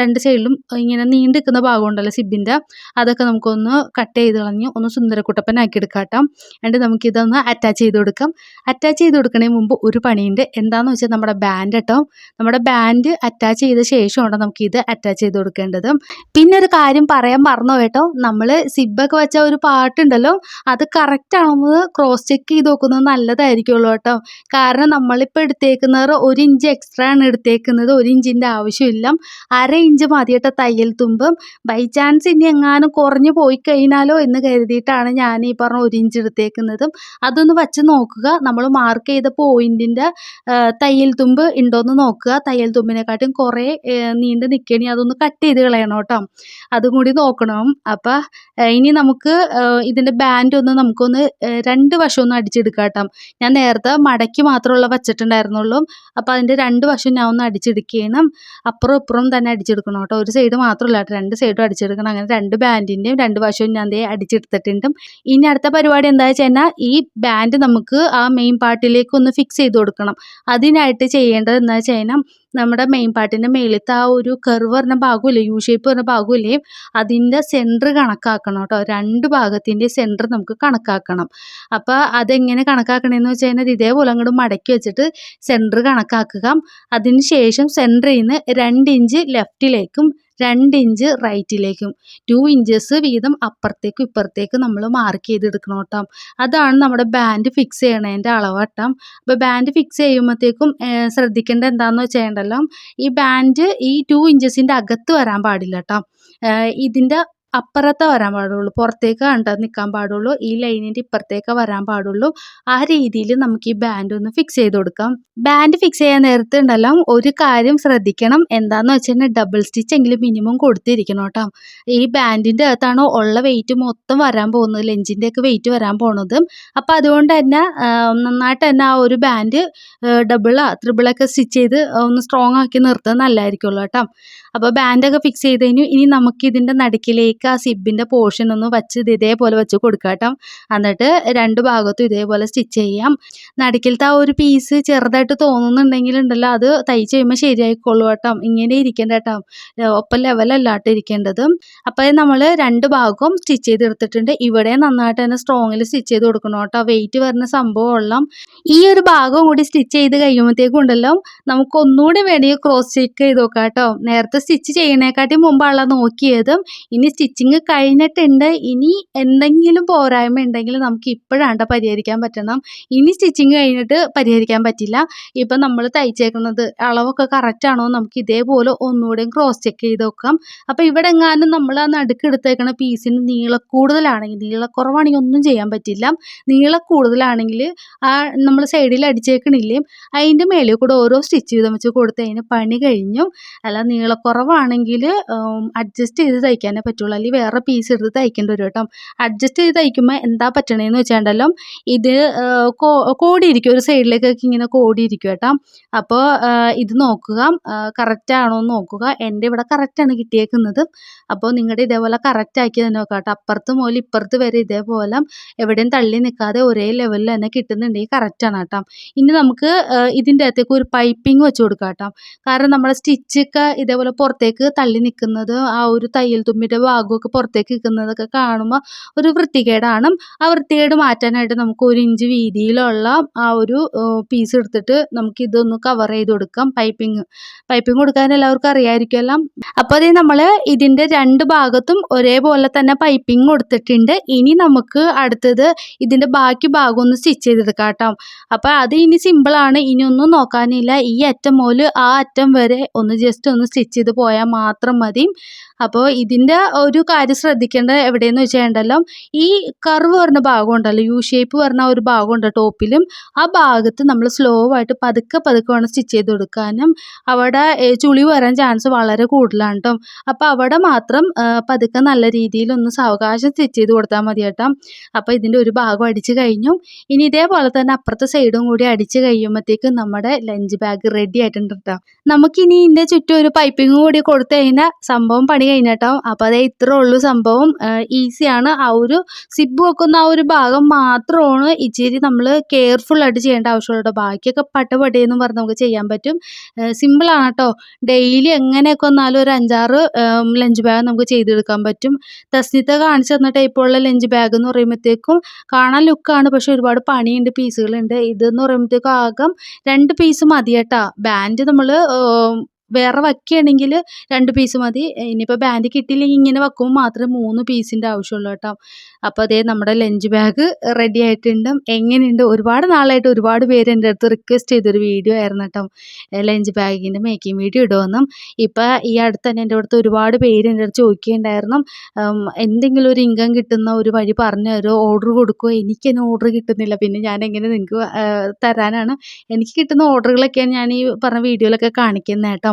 രണ്ട് സൈഡിലും ഇങ്ങനെ നീണ്ടു നിൽക്കുന്ന ഭാഗം ഉണ്ടല്ലോ സിബിന്റെ. അതൊക്കെ നമുക്കൊന്ന് കട്ട് ചെയ്ത് കളഞ്ഞ് ഒന്ന് സുന്ദരക്കുട്ടപ്പനാക്കി എടുക്കാം കേട്ടോ എന്നിട്ട് നമുക്കിതൊന്ന് അറ്റാച്ച് ചെയ്ത് കൊടുക്കാം. അറ്റാച്ച് ചെയ്ത് കൊടുക്കണേ മുമ്പ് ഒരു പണിയുണ്ട്. എന്താണെന്ന് വെച്ചാൽ നമ്മുടെ ബാൻഡ് കേട്ടോ. നമ്മുടെ ബാൻഡ് അറ്റാച്ച് ചെയ്ത ശേഷമാണ് നമുക്കിത് അറ്റാച്ച് ചെയ്ത് കൊടുക്കേണ്ടത്. പിന്നെ ഒരു കാര്യം പറയാൻ മറന്നു കേട്ടോ. നമ്മൾ സിബൊക്കെ വെച്ച ഒരു പാട്ടുണ്ടല്ലോ. അത് കറക്റ്റ് ആണെന്ന് ക്രോസ് ചെക്ക് ചെയ്ത് നോക്കുന്നത് നല്ലതായിരിക്കുള്ളൂ കേട്ടോ. കാരണം നമ്മളിപ്പോൾ എടുത്തേക്കുന്നത് ഒരു ഇഞ്ച് എക്സ്ട്രാ ആണ് എടുത്തേക്കുന്നത്. ഒരു ഇഞ്ചിന്റെ ആവശ്യമില്ല. അര ഇഞ്ച് മതി കേട്ടോ തയ്യൽ തുമ്പും. ബൈ ചാൻസ് ഇനി എങ്ങാനും കുറഞ്ഞു പോയി കഴിഞ്ഞാലോ എന്ന് കരുതിയിട്ടാണ് ഞാൻ ഈ പറഞ്ഞ ഒരു ഇഞ്ച് എടുത്തേക്കുന്നതും. അതൊന്ന് വച്ച് നോക്കുക. നമ്മൾ മാർക്ക് ചെയ്ത പോയിന്റിന്റെ തയ്യൽ തുമ്പ് ഉണ്ടോയെന്ന് നോക്കുക. തയ്യൽ തുമ്പിനെക്കാട്ടും കുറേ നീണ്ട് നിൽക്കണി അതൊന്ന് കട്ട് ചെയ്ത് കളയണം കേട്ടോ. അതും കൂടി നോക്കണം. അപ്പം ഇനി നമുക്ക് ഇതിന്റെ ബാൻഡ് ഒന്ന് നമുക്കൊന്ന് രണ്ട് വശം ഒന്ന് അടിച്ചെടുക്കാം ഞാൻ നേരത്തെ മടക്കി മാത്രമുള്ള വച്ചിട്ടുണ്ടായിരുന്നുള്ളൂ. അപ്പോൾ അതിന്റെ രണ്ട് വശം ഞാൻ ഒന്ന് അടിച്ചെടുക്കുകയാണ് അപ്പുറം ഇപ്പുറം തന്നെ അടിച്ചെടുക്കണം കേട്ടോ. ഒരു സൈഡ് മാത്രമല്ല കേട്ടോ. രണ്ട് സൈഡും അടിച്ചെടുക്കണം. അങ്ങനെ രണ്ട് ബാൻഡിന്റെയും രണ്ട് വശവും ഞാൻ ദേ അടിച്ചെടുത്തിട്ടുണ്ട്. ഇനി അടുത്ത പരിപാടി എന്താ വെച്ച് കഴിഞ്ഞാൽ ഈ ബാൻഡ് നമുക്ക് ആ മെയിൻ പാർട്ടിലേക്ക് ഒന്ന് ഫിക്സ് ചെയ്ത് കൊടുക്കണം. അതിനായിട്ട് ചെയ്യേണ്ടത് എന്താ വെച്ച് കഴിഞ്ഞാൽ നമ്മുടെ മെയിൻ പാർട്ടിന്റെ മേളിലത്തെ ആ ഒരു കർവ് പറഞ്ഞ ഭാഗമില്ലേ യു ഷേപ്പ് പറഞ്ഞ ഭാഗമില്ലേ അതിന്റെ സെന്റർ കണക്കാക്കണം കേട്ടോ. രണ്ട് ഭാഗത്തിന്റെ സെന്റർ നമുക്ക് കണക്കാക്കണം. അപ്പോൾ അതെങ്ങനെ കണക്കാക്കണമെന്ന് വെച്ച് കഴിഞ്ഞാൽ ഇതേപോലെ അങ്ങോട്ട് മടക്കി വെച്ചിട്ട് സെന്റർ കണക്കാക്കുക. അതിനുശേഷം ശേഷം സെന്ററിൽ നിന്ന് രണ്ട് ഇഞ്ച് ലെഫ്റ്റിലേക്കും രണ്ട് ഇഞ്ച് റൈറ്റിലേക്കും ടു ഇഞ്ചസ് വീതം അപ്പുറത്തേക്കും ഇപ്പുറത്തേക്കും നമ്മൾ മാർക്ക് ചെയ്തെടുക്കണം കേട്ടോ. അതാണ് നമ്മുടെ ബാൻഡ് ഫിക്സ് ചെയ്യണതിന്റെ അളവട്ടം. അപ്പോൾ ബാൻഡ് ഫിക്സ് ചെയ്യുമ്പോഴത്തേക്കും ശ്രദ്ധിക്കേണ്ട എന്താണെന്ന് വെച്ചാൽ ഈ ബാൻഡ് ഈ ടു ഇഞ്ചസിന്റെ അകത്ത് വരാൻ പാടില്ല കേട്ടോ. ഇതിന്റെ അപ്പുറത്തെ വരാൻ പാടുള്ളൂ. പുറത്തേക്ക് കണ്ട നിൽക്കാൻ പാടുള്ളൂ. ഈ ലൈനിന്റെ ഇപ്പുറത്തേക്ക് വരാൻ പാടുള്ളൂ. ആ രീതിയിൽ നമുക്ക് ഈ ബാൻഡ് ഒന്ന് ഫിക്സ് ചെയ്ത് കൊടുക്കാം. ബാൻഡ് ഫിക്സ് ചെയ്യാൻ നേരത്തെ ഉണ്ടല്ലോ ഒരു കാര്യം ശ്രദ്ധിക്കണം. എന്താന്ന് വെച്ചാൽ ഡബിൾ സ്റ്റിച്ച് എങ്കിലും മിനിമം കൊടുത്തിരിക്കണം കേട്ടോ. ഈ ബാൻഡിന്റെ അകത്താണ് ഉള്ള വെയിറ്റ് മൊത്തം വരാൻ പോകുന്നത്. ലെഞ്ചിന്റെ ഒക്കെ വെയിറ്റ് വരാൻ പോണത്. അപ്പം അതുകൊണ്ട് തന്നെ നന്നായിട്ട് തന്നെ ആ ഒരു ബാൻഡ് ഡബിളാ ത്രിബിളൊക്കെ സ്റ്റിച്ച് ചെയ്ത് ഒന്ന് സ്ട്രോങ് ആക്കി നിർത്തുന്നത് നല്ലതായിരിക്കുള്ളൂ കേട്ടോ. അപ്പോൾ ബാൻഡൊക്കെ ഫിക്സ് ചെയ്ത് കഴിഞ്ഞു. ഇനി നമുക്ക് ഇതിന്റെ നടുക്കിലേക്ക് ആ സിബിന്റെ പോർഷൻ ഒന്ന് വച്ച് ഇത് ഇതേപോലെ വെച്ച് കൊടുക്കാട്ടോ എന്നിട്ട് രണ്ട് ഭാഗത്തും ഇതേപോലെ സ്റ്റിച്ച് ചെയ്യാം. നടുക്കിലത്തെ ആ ഒരു പീസ് ചെറുതായിട്ട് തോന്നുന്നുണ്ടെങ്കിൽ ഉണ്ടല്ലോ അത് തയ്ച്ച് കഴിയുമ്പോൾ ശരിയായിക്കോളൂ കേട്ടോ. ഇങ്ങനെ ഇരിക്കേണ്ട കേട്ടോ ഒപ്പം ലെവലല്ലാട്ട് ഇരിക്കേണ്ടത്. അപ്പോൾ നമ്മൾ രണ്ട് ഭാഗവും സ്റ്റിച്ച് ചെയ്തെടുത്തിട്ടുണ്ട്. ഇവിടെ നന്നായിട്ട് തന്നെ സ്ട്രോങ്ങിൽ സ്റ്റിച്ച് ചെയ്ത് കൊടുക്കണം കേട്ടോ. വെയിറ്റ് വരുന്ന സംഭവം ഉള്ളം. ഈ ഒരു ഭാഗം കൂടി സ്റ്റിച്ച് ചെയ്ത് കഴിയുമ്പോഴത്തേക്കും ഉണ്ടല്ലോ നമുക്ക് ഒന്നുകൂടി വേണമെങ്കിൽ ക്രോസ് ചെക്ക് ചെയ്ത് നോക്കാം കേട്ടോ. നേരത്തെ സ്റ്റിച്ച് ചെയ്യണേക്കാട്ടി മുമ്പാണ് നോക്കിയതും ഇനി സ്റ്റിച്ചിങ് കഴിഞ്ഞിട്ടുണ്ട്. ഇനി എന്തെങ്കിലും പോരായ്മ ഉണ്ടെങ്കിൽ നമുക്ക് ഇപ്പോഴാണ് പരിഹരിക്കാൻ പറ്റണം. ഇനി സ്റ്റിച്ചിങ് കഴിഞ്ഞിട്ട് പരിഹരിക്കാൻ പറ്റില്ല. ഇപ്പം നമ്മൾ തയ്ച്ചേക്കുന്നത് അളവൊക്കെ കറക്റ്റ് ആണോ നമുക്ക് ഇതേപോലെ ഒന്നുകൂടെയും ക്രോസ് ചെക്ക് ചെയ്ത് നോക്കാം. അപ്പോൾ ഇവിടെ എങ്ങാനും നമ്മൾ ആ നടുക്ക് എടുത്തേക്കണ പീസിന് കൂടുതലാണെങ്കിൽ നീളക്കുറവാണെങ്കിൽ ഒന്നും ചെയ്യാൻ പറ്റില്ല. നീളക്കൂടുതലാണെങ്കിൽ ആ നമ്മൾ സൈഡിൽ അടിച്ചേക്കണില്ലേ അതിന്റെ മേളിൽ കൂടെ ഓരോ സ്റ്റിച്ച് വീതം വെച്ച് കൊടുത്ത് അതിന് പണി കഴിഞ്ഞു. അല്ല നീളക്കുറവാണെങ്കിൽ അഡ്ജസ്റ്റ് ചെയ്ത് തയ്ക്കാനേ പറ്റുള്ളൂ. അല്ലെങ്കിൽ വേറെ പീസ് എടുത്ത് തയ്ക്കേണ്ടി വരും കേട്ടോ. അഡ്ജസ്റ്റ് ചെയ്ത് തയ്ക്കുമ്പോൾ എന്താ പറ്റണേന്ന് വെച്ചാണ്ടല്ലോ ഇത് കോടിയിരിക്കും. ഒരു സൈഡിലേക്കൊക്കെ ഇങ്ങനെ കോടിയിരിക്കും കേട്ടോ. അപ്പോൾ ഇത് നോക്കുക. കറക്റ്റാണോ എന്ന് നോക്കുക. എന്റെ ഇവിടെ കറക്റ്റാണ് കിട്ടിയേക്കുന്നത്. അപ്പോൾ നിങ്ങളുടെ ഇതേപോലെ കറക്റ്റ് ആക്കി തന്നെ നോക്കാം കേട്ടോ. അപ്പുറത്ത് മുതൽ ഇപ്പുറത്ത് വരെ ഇതേപോലെ എവിടെയും തള്ളി നിൽക്കാതെ ഒരേ ലെവലിൽ തന്നെ കിട്ടുന്നുണ്ടെങ്കിൽ കറക്റ്റാണ് കേട്ടോ. ഇനി നമുക്ക് ഇതിന്റെ അകത്തേക്ക് ഒരു പൈപ്പിംഗ് വെച്ച് കൊടുക്കാം കേട്ടോ. കാരണം നമ്മുടെ സ്റ്റിച്ചൊക്കെ ഇതേപോലെ പുറത്തേക്ക് തള്ളി നിൽക്കുന്നത് ആ ഒരു തയ്യൽ തുമ്പിന്റെ ഭാഗമൊക്കെ പുറത്തേക്ക് നിൽക്കുന്നതൊക്കെ കാണുമ്പോൾ ഒരു വൃത്തികേടാണ്. ആ വൃത്തികേട് മാറ്റാനായിട്ട് നമുക്ക് ഒരു ഇഞ്ച് വീതിയിലുള്ള ആ ഒരു പീസ് എടുത്തിട്ട് നമുക്ക് ഇതൊന്ന് കവർ ചെയ്ത് കൊടുക്കാം. പൈപ്പിംഗ് പൈപ്പിംഗ് കൊടുക്കാൻ എല്ലാവർക്കും അറിയാമായിരിക്കുമല്ലോ അപ്പോൾ അതേ നമ്മൾ ഇതിന്റെ രണ്ട് ഭാഗത്തും ഒരേപോലെ തന്നെ പൈപ്പിംഗ് കൊടുത്തിട്ടുണ്ട്. ഇനി നമുക്ക് അടുത്തത് ഇതിന്റെ ബാക്കി ഭാഗം ഒന്ന് സ്റ്റിച്ച് ചെയ്തെടുക്കാം കേട്ടോ. അപ്പോൾ അത് ഇനി സിമ്പിളാണ് ഇനി ഒന്നും നോക്കാനില്ല. ഈ അറ്റം മുതൽ ആ അറ്റം വരെ ഒന്ന് ജസ്റ്റ് ഒന്ന് സ്റ്റിച്ച് ചെയ്ത് പോയാൽ മാത്രം മതി. അപ്പോൾ ഇതിന്റെ ഒരു കാര്യം ശ്രദ്ധിക്കേണ്ടത് എവിടെയെന്ന് വെച്ചിട്ടുണ്ടല്ലോ ഈ കർവ് വരുന്ന ഭാഗം ഉണ്ടല്ലോ യു ഷേപ്പ് വരുന്ന ഒരു ഭാഗം ഉണ്ട് ടോപ്പിലും ആ ഭാഗത്ത് നമ്മൾ സ്ലോ ആയിട്ട് പതുക്കെ പതുക്കെ വേണം സ്റ്റിച്ച് ചെയ്ത് കൊടുക്കാനും അവിടെ ചുളി വരാൻ ചാൻസ് വളരെ കൂടുതലാണ് കേട്ടോ അപ്പോൾ അവിടെ മാത്രം പതുക്കെ നല്ല രീതിയിലൊന്ന് സാവകാശം സ്റ്റിച്ച് ചെയ്ത് കൊടുത്താൽ മതി കേട്ടോ. അപ്പോൾ ഇതിന്റെ ഒരു ഭാഗം അടിച്ച് കഴിഞ്ഞു. ഇനി ഇതേപോലെ തന്നെ അപ്പുറത്തെ സൈഡും കൂടി അടിച്ച് കഴിയുമ്പോഴത്തേക്കും നമ്മുടെ ലഞ്ച് ബാഗ് റെഡി ആയിട്ടുണ്ട് കേട്ടോ നമുക്കിനി ഇതിന്റെ ചുറ്റും ഒരു പൈപ്പിംഗ് കൂടി കൊടുത്തു കഴിഞ്ഞാൽ സംഭവം പണി കഴിഞ്ഞിട്ടോ അപ്പോൾ അതേ ഇത്രേ ഉള്ളൂ സംഭവം ഈസിയാണ്. ആ ഒരു സിബ് വെക്കുന്ന ആ ഒരു ഭാഗം മാത്രമാണ് ഇച്ചിരി നമ്മൾ കെയർഫുൾ ആയിട്ട് ചെയ്യേണ്ട ആവശ്യമുള്ളൂ ബാക്കിയൊക്കെ പട്ടപടയെന്ന് പറഞ്ഞ് നമുക്ക് ചെയ്യാൻ പറ്റും. സിമ്പിളാണ് കേട്ടോ. ഡെയിലി എങ്ങനെയൊക്കെ വന്നാലും ഒരു അഞ്ചാറ് ലഞ്ച് ബാഗ് നമുക്ക് ചെയ്തെടുക്കാൻ പറ്റും. തസ്നിത്ത കാണിച്ചു തന്ന ടൈപ്പുള്ള ലഞ്ച് ബാഗ് എന്ന് പറയുമ്പോഴത്തേക്കും കാണാൻ ലുക്കാണ് പക്ഷെ ഒരുപാട് പണിയുണ്ട് പീസുകളുണ്ട് ഇതെന്ന് പറയുമ്പോഴത്തേക്കും ആകം രണ്ട് പീസ് മതി കേട്ടോ. ബാൻഡ് നമ്മൾ വേറെ വയ്ക്കുകയാണെങ്കിൽ രണ്ട് പീസ് മതി. ഇനിയിപ്പോൾ ബാൻഡ് കിട്ടിയില്ലെങ്കിൽ ഇങ്ങനെ വെക്കുമ്പോൾ മാത്രമേ മൂന്ന് പീസിന്റെ ആവശ്യമുള്ളൂ കേട്ടോ. അപ്പോൾ അതേ നമ്മുടെ ലഞ്ച് ബാഗ് റെഡി ആയിട്ടുണ്ട്. എങ്ങനെയുണ്ട്? ഒരുപാട് നാളായിട്ട് ഒരുപാട് പേര് എന്റെ അടുത്ത് റിക്വസ്റ്റ് ചെയ്തൊരു വീഡിയോ ആയിരുന്നു കേട്ടോ. ലഞ്ച് ബാഗിന്റെ മേക്കിംഗ് വീഡിയോ ഇടുമെന്നും. ഇപ്പോൾ ഈ അടുത്ത് തന്നെ എന്റെ അടുത്ത് ഒരുപാട് പേര് എന്റെ അടുത്ത് ചോദിക്കുകയുണ്ടായിരുന്നു. എന്തെങ്കിലും ഒരു ഇൻകം കിട്ടുന്ന ഒരു വഴി പറഞ്ഞു തരുമോ ഓർഡർ കൊടുക്കുമോ എനിക്കൊന്നും ഓർഡർ കിട്ടുന്നില്ല. പിന്നെ ഞാൻ എങ്ങനെ നിങ്ങൾക്ക് തരാനാണ്? എനിക്ക് കിട്ടുന്ന ഓർഡറുകളൊക്കെയാണ് ഞാൻ ഈ പറഞ്ഞ വീഡിയോയിലൊക്കെ കാണിക്കുന്നത് കേട്ടോ.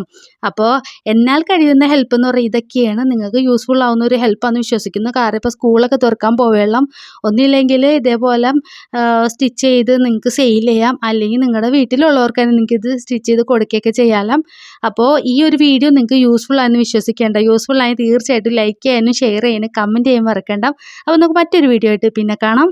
അപ്പോൾ എന്നാൽ കഴിയുന്ന ഹെൽപ്പ് എന്ന് പറയുന്നത് ഇതൊക്കെയാണ്. നിങ്ങൾക്ക് യൂസ്ഫുൾ ആവുന്ന ഒരു ഹെൽപ്പാന്ന് വിശ്വസിക്കുന്നു. കാരണം ഇപ്പോൾ സ്കൂളൊക്കെ തുറക്കാൻ പോവുകയെല്ലാം ഒന്നില്ലെങ്കിൽ ഇതേപോലെ സ്റ്റിച്ച് ചെയ്ത് നിങ്ങൾക്ക് സെയിൽ ചെയ്യാം. അല്ലെങ്കിൽ നിങ്ങളുടെ വീട്ടിലുള്ളവർക്ക് തന്നെ നിങ്ങൾക്ക് ഇത് സ്റ്റിച്ച് ചെയ്ത് കൊടുക്കുകയൊക്കെ ചെയ്യാം അപ്പോൾ ഈ ഒരു വീഡിയോ നിങ്ങൾക്ക് യൂസ്ഫുൾ ആണെന്ന് വിശ്വസിക്കേണ്ട. യൂസ്ഫുൾ ആയി തീർച്ചയായിട്ടും ലൈക്ക് ചെയ്യാനും ഷെയർ ചെയ്യാനും കമന്റ് ചെയ്യാൻ മറക്കണ്ട. അപ്പോൾ നമുക്ക് മറ്റൊരു വീഡിയോ ആയിട്ട് പിന്നെ കാണാം.